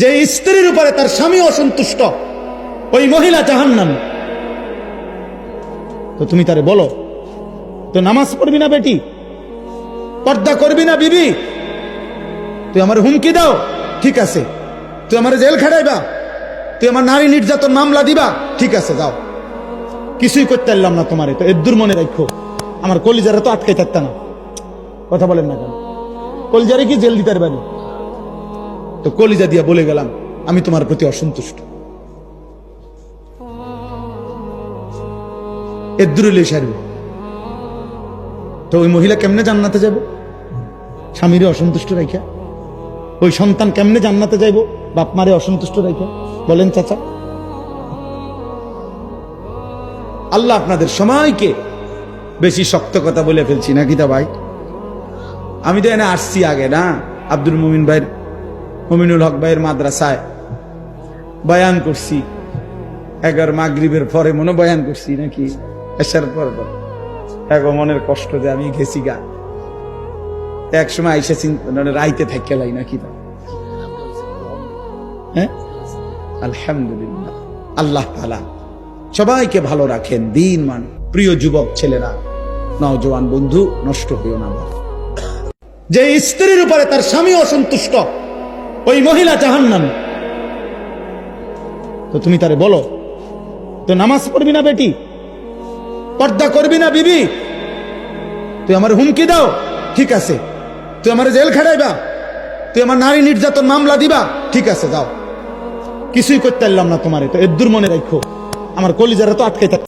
যে স্ত্রীর উপরে তার স্বামী অসন্তুষ্ট, ওই মহিলা জাহান্নাম। তো তুমি তারে বলো, তো নামাজ পড়বি না বেটি? পর্দা করবি না বিবি? তুই আমার হুমকি দাও? ঠিক আছে। তুই আমার জেল খাটাইবা? তুই আমার নারী নির্যাতন মামলা দিবা? ঠিক আছে, যাও। কিছুই করতে পারলাম না তোমারে, তো এর মনে রাখো আমার কলিজারা তো আটকে থাকতে না। কথা বলেন না কেন? কলিজারে কি জেল দিতে পারবেন তো কলিজা দিয়া বলে গেলাম, আমি তোমার প্রতি অসন্তুষ্ট। এর দূরে লে সারবে তো ওই মহিলা কেমনে জান্নাতে যাবে? স্বামীরে অসন্তুষ্ট রাখা ওই সন্তান কেমনে জান্নাতে যাইব? বাপ মারে অসন্তুষ্ট রাখা বলেন, চাচা। আল্লাহ আপনাদের সময়কে বেশি শক্ত কথা বলে ফেলছি নাকি তা ভাই? আমি তো এনে আসছি আগে, না? আব্দুল মুমিন ভাইয়ের মুমিনুল হক ভাইয়ের মাদ্রাসায় বয়ান করছি। এগার মাগরিবের পরে মনে বয়ান করছি নাকি? এসার পর মনের কষ্ট যে আমি গেছি গা। এক সময় আইসা মানে রাইতে থাকে লাই নাকি হ্যাঁ? আলহামদুলিল্লাহ। আল্লাহ তালা সবাইকে ভালো রাখেন, দিন মান। প্রিয় যুবক ছেলেরা, নওজোয়ান বন্ধু, নষ্ট হইও না যে স্ত্রীর উপরে তার স্বামী অসন্তুষ্ট ওই মহিলা জাহান্নাম। তো তুমি তারে বলো, তো নামাজ পড়বি না বেটি? পর্দা করবি না বিবি? তুই আমার হুমকি দাও, ঠিক আছে। তুই আমার জেল খাটাইবা। তুই আমার নারী নির্যাতন মামলা দিবা, ঠিক আছে, যাও। কিছুই করতে পারলাম না তোমারে, তো এর দূর মনে রাখো আমার কলিজারা তো আটকে থাক